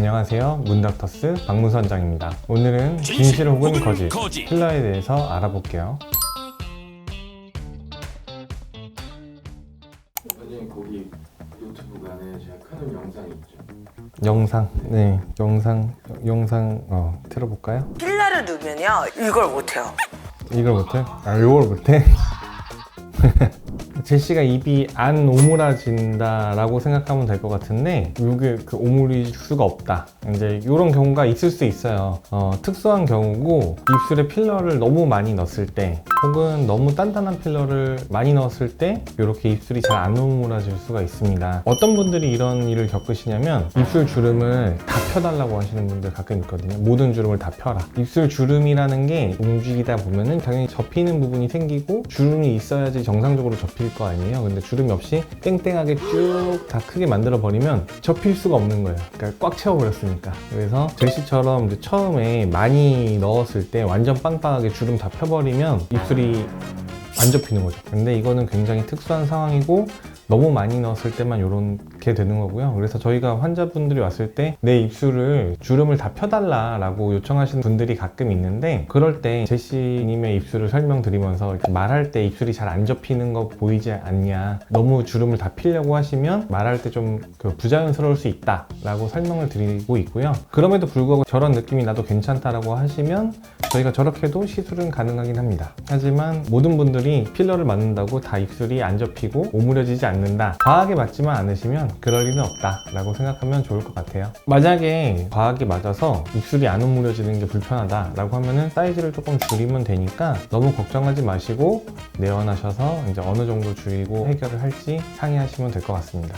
안녕하세요. 문닥터스 박무선장입니다. 오늘은 진실 혹은 거짓 필러에 대해서 알아볼게요. 원장님 거기 노트북 안에 제가 켜놓은 영상이 있죠. 영상, 네, 영상, 영상, 어, 틀어볼까요? 필라를 누면요 이걸 못해요 이걸 못해? 아, 이걸 못해? 제시가 입이 안 오므라진다라고 생각하면 될 것 같은데 이게 그 오므릴 수가 없다. 이제 이런 경우가 있을 수 있어요. 어, 특수한 경우고 입술에 필러를 너무 많이 넣었을 때 혹은 너무 단단한 필러를 많이 넣었을 때 이렇게 입술이 잘 안 오므라질 수가 있습니다. 어떤 분들이 이런 일을 겪으시냐면 입술 주름을 다 펴달라고 하시는 분들 가끔 있거든요. 모든 주름을 다 펴라. 입술 주름이라는 게 움직이다 보면은 당연히 접히는 부분이 생기고 주름이 있어야지 정상적으로 접힐 거 아니에요. 근데 주름이 없이 땡땡하게 쭉 다 크게 만들어 버리면 접힐 수가 없는 거예요. 그러니까 꽉 채워 버렸으니까. 그래서 제시처럼 처음에 많이 넣었을 때 완전 빵빵하게 주름 다 펴버리면 입술 이 안 접히는 거죠. 근데 이거는 굉장히 특수한 상황이고 너무 많이 넣었을 때만 이렇게 되는 거고요. 그래서 저희가 환자분들이 왔을 때 내 입술을 주름을 다 펴달라라고 요청하시는 분들이 가끔 있는데 그럴 때 제시님의 입술을 설명드리면서 말할 때 입술이 잘 안 접히는 거 보이지 않냐 너무 주름을 다 피려고 하시면 말할 때좀그 부자연스러울 수 있다라고 설명을 드리고 있고요. 그럼에도 불구하고 저런 느낌이 나도 괜찮다라고 하시면 저희가 저렇게도 시술은 가능하긴 합니다. 하지만 모든 분들이 필러를 맞는다고 다 입술이 안 접히고 오므려지지 않는 다. 과하게 맞지만 않으시면 그럴 일은 없다 라고 생각하면 좋을 것 같아요. 만약에 과하게 맞아서 입술이 안 오므려지는 게 불편하다 라고 하면은 사이즈를 조금 줄이면 되니까 너무 걱정하지 마시고 내원하셔서 이제 어느 정도 줄이고 해결을 할지 상의하시면 될 것 같습니다.